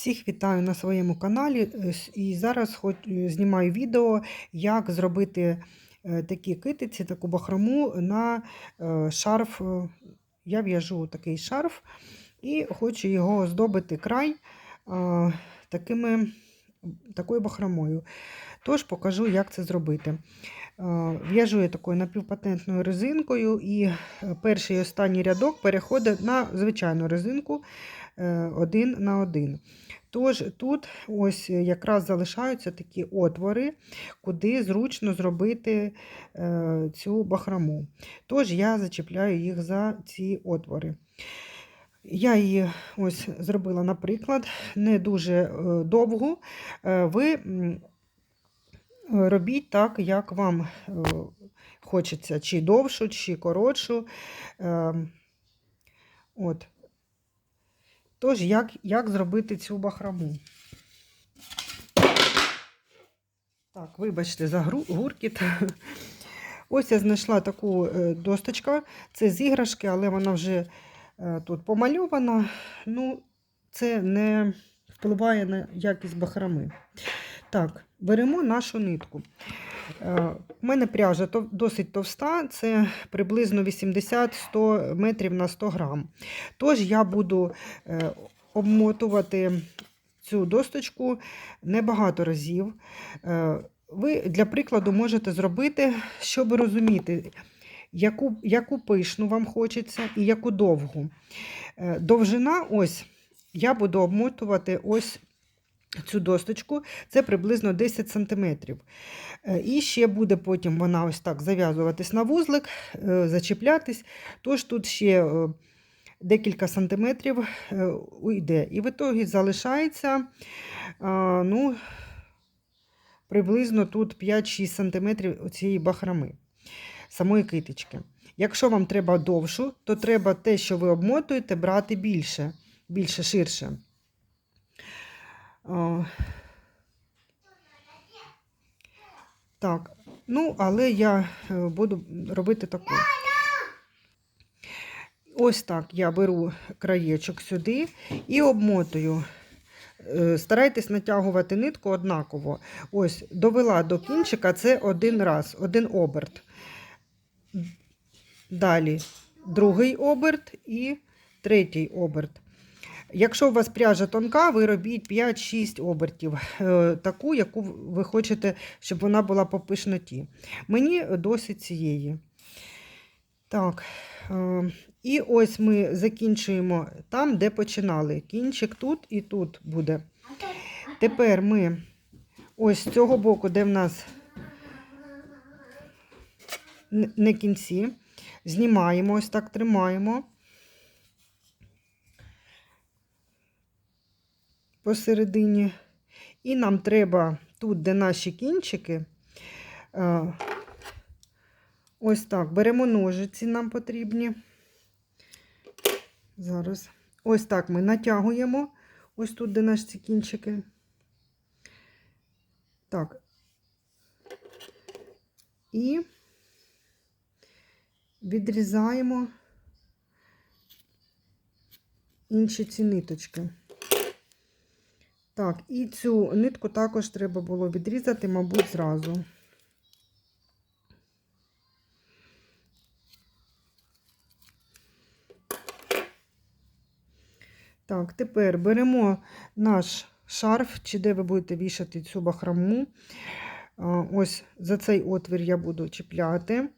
Всіх вітаю на своєму каналі. І зараз хоч е, знімаю відео, як зробити е, такі китиці, таку бахрому на е, шарф. Я в'яжу такий шарф і хочу його оздобити край такими, такою бахромою. Тож покажу, як це зробити. В'яжу я такою напівпатентною резинкою, і перший і останній рядок переходить на звичайну резинку один на один. Тож тут ось якраз залишаються такі отвори, куди зручно зробити е, цю бахрому. Тож я зачіпляю їх за ці отвори. Я її ось зробила, наприклад, не дуже е, довгу. Е, Ви робіть так, як вам хочеться, чи довшу, чи коротшу. Е, От. Тож, як, як зробити цю бахрому? Так, вибачте за гуркіт. Ось я знайшла таку е, досточку. Це з іграшки, але вона вже е, тут помальована. Ну, це не впливає на якість бахрами. Так, беремо нашу нитку. Е, У мене пряжа досить товста, це приблизно 80-100 метрів на 100 грам. Тож я буду е, обмотувати цю досточку небагато разів. Е, Ви для прикладу можете зробити, щоб розуміти, яку, яку пишну вам хочеться і яку довгу. Е, Довжина, ось я буду обмотувати ось цю досточку, це приблизно 10 см. І ще буде потім вона ось так зав'язуватись на вузлик, е, зачіплятись. Тож тут ще е, декілька сантиметрів е, уйде. І в ітогі залишається е, ну, приблизно тут 5-6 см цієї бахрами, самої китички. Якщо вам треба довшу, то треба те, що ви обмотуєте, брати більше, більше ширше. Так, ну, але я е, буду робити таку. Ось так я беру краєчок сюди і обмотую. Е, Старайтесь натягувати нитку однаково. Ось, довела до кінчика це один раз, один оберт. Далі другий оберт і третій оберт. Якщо у вас пряжа тонка, ви робіть 5-6 обертів, е, таку, яку ви хочете, щоб вона була по пишноті. Мені досить цієї. Так. е, І ось ми закінчуємо там, де починали. Кінчик тут і тут буде. Тепер ми ось з цього боку, де в нас не кінці, знімаємо, ось так тримаємо. Посередині. І нам треба тут, де наші кінчики, е, ось так, беремо ножиці, нам потрібні. Зараз. Ось так ми натягуємо, ось тут, де наші кінчики. Так. І відрізаємо інші ці ниточки. Так, і цю нитку також треба було відрізати, мабуть, зразу. Так, тепер беремо наш шарф, чи де ви будете вішати цю бахрому. Ось за цей отвір я буду чіпляти.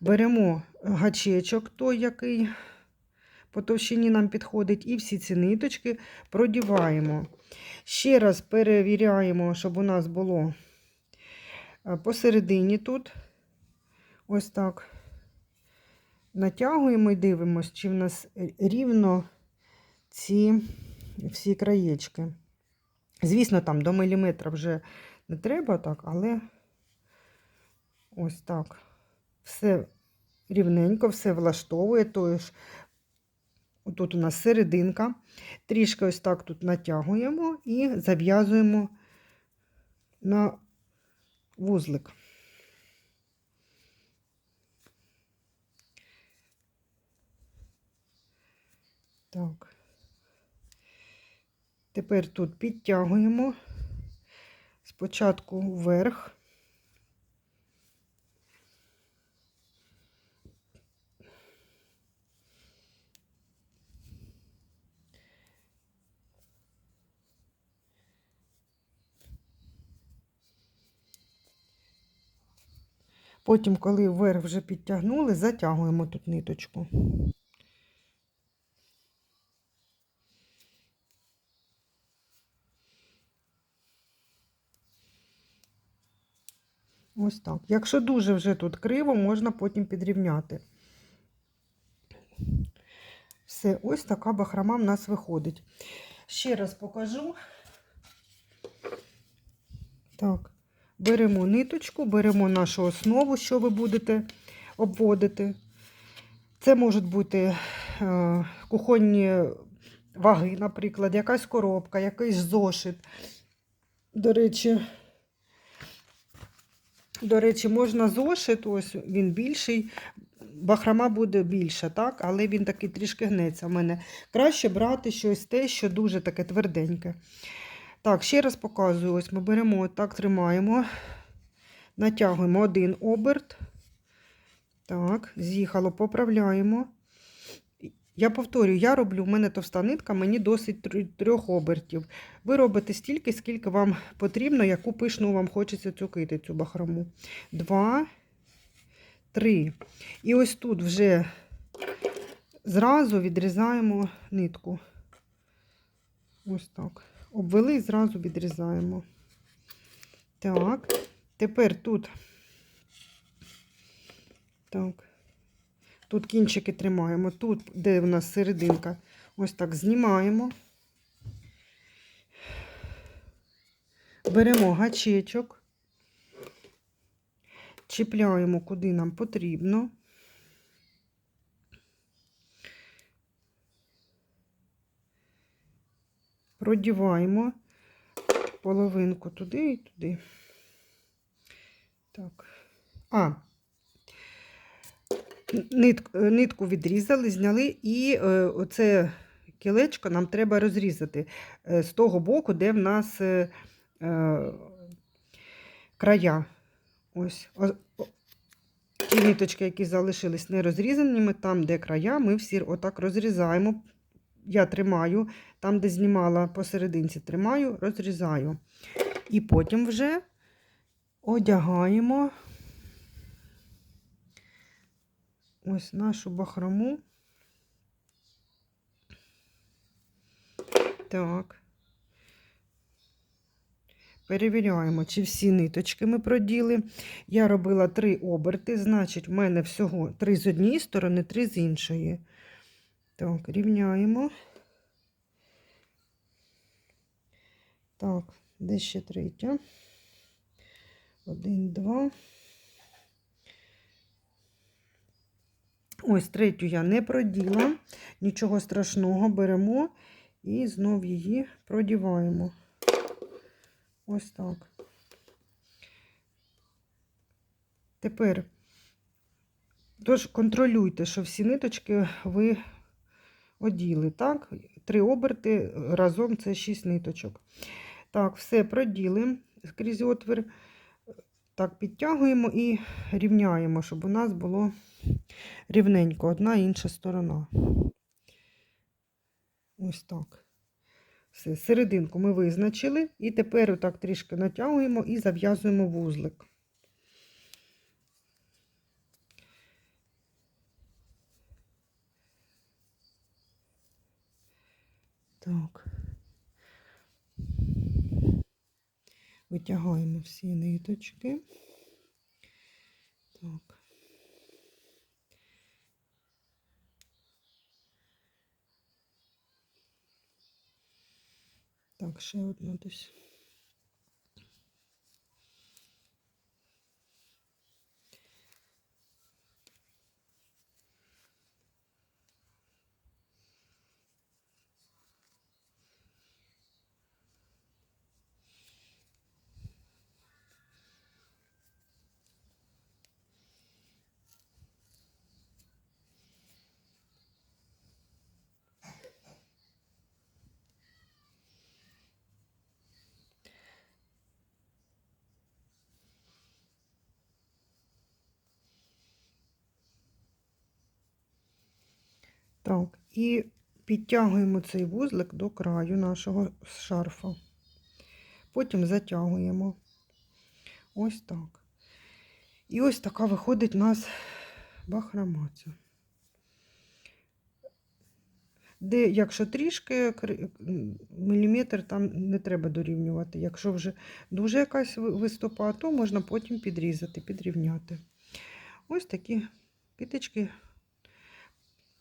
Беремо гачечок, той, який по товщині нам підходить, і всі ці ниточки продіваємо. Ще раз перевіряємо, щоб у нас було е, посередині тут. Ось так. Натягуємо і дивимося, чи в нас рівно ці всі краєчки. Звісно, там до міліметра вже не треба так, але ось так. Все рівненько, все влаштовує. Тож, тут у нас серединка. Трішки ось так тут натягуємо і зав'язуємо на вузлик. Так. Тепер тут підтягуємо спочатку вверх. Потім, коли вверх вже підтягнули, затягуємо тут ниточку. Ось так. Якщо дуже вже тут криво, можна потім підрівняти. Все, ось така бахрома в нас виходить. Ще раз покажу. Так, беремо ниточку, беремо нашу основу, що ви будете обводити. Це можуть бути е, кухонні ваги, наприклад, якась коробка, якийсь зошит. До речі, до речі, можна зошит, ось він більший, бахрома буде більша, так? але він такий трішки гнеться в мене. Краще брати щось те, що дуже таке тверденьке. Так, ще раз показую. Ось ми беремо, так тримаємо, натягуємо один оберт. Так, з'їхало, поправляємо. Я повторюю, я роблю, в мене товста нитка, мені досить трьох- обертів. Ви робите стільки, скільки вам потрібно, яку пишну вам хочеться цю китицю бахрому. Два, три. І ось тут вже зразу відрізаємо нитку. Ось так. Обвели і зразу відрізаємо. Так, тепер тут. Так. Тут кінчики тримаємо. Тут, де в нас серединка, ось так знімаємо. Беремо гачечок, чіпляємо, куди нам потрібно. Продіваємо половинку туди і туди. Так. А, Нит, нитку відрізали, зняли, і е, оце кілечко нам треба розрізати е, з того боку, де в нас е, края. Ось. Ті ниточки, які залишились не розрізаними, там, де края, ми всі отак розрізаємо. Я тримаю, там, де знімала посерединці, тримаю, розрізаю. І потім вже одягаємо. ось нашу бахрому. Так. Перевіряємо, чи всі ниточки ми проділи. Я робила три оберти, значить, в мене всього три з однієї сторони, три з іншої. Так, рівняємо. Так, де ще третя? Один, два. Ось третю я не проділа, нічого страшного, беремо і знов її продіваємо. Ось так. Тепер, тож контролюйте, що всі ниточки ви оділи, так? Три оберти разом це 6 ниточок. Так, все проділи скрізь отвір. Так, підтягуємо і рівняємо, щоб у нас було рівненько одна інша сторона. Ось так. Все, серединку ми визначили, і тепер отак трішки натягуємо і зав'язуємо вузлик. Так. Витягаємо всі ниточки. Так. Так, ще одну десь. Так, і підтягуємо цей вузлик до краю нашого шарфа. Потім затягуємо. Ось так. І ось така виходить у нас бахромаця. Де, якщо трішки міліметр, там не треба дорівнювати. Якщо вже дуже якась виступа, то можна потім підрізати, підрівняти. Ось такі китички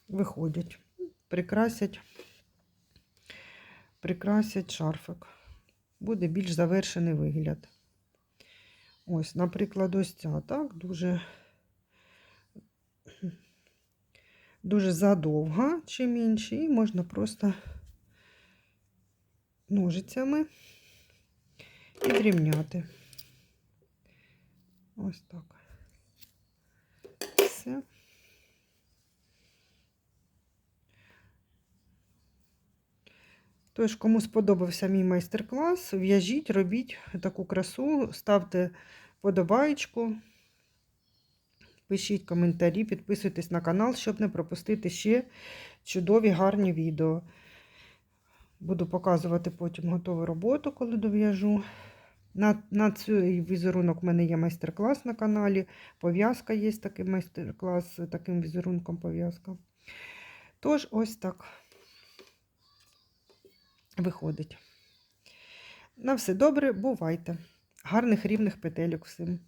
виходять, прикрасять, прикрасять шарфик. Буде більш завершений вигляд. Ось, наприклад, ось ця, так, дуже, дуже задовга, чим інші, і можна просто ножицями підрівняти. Ось так. Все. Тож, кому сподобався мій майстер-клас, в'яжіть, робіть таку красу, ставте подобаєчку, пишіть коментарі, підписуйтесь на канал, щоб не пропустити ще чудові гарні відео. Буду показувати потім готову роботу, коли дов'яжу. На, на цей візерунок в мене є майстер-клас на каналі. Пов'язка є такий майстер-клас таким візерунком пов'язка. Тож, ось так виходить. На все добре, бувайте. Гарних рівних петельок всім.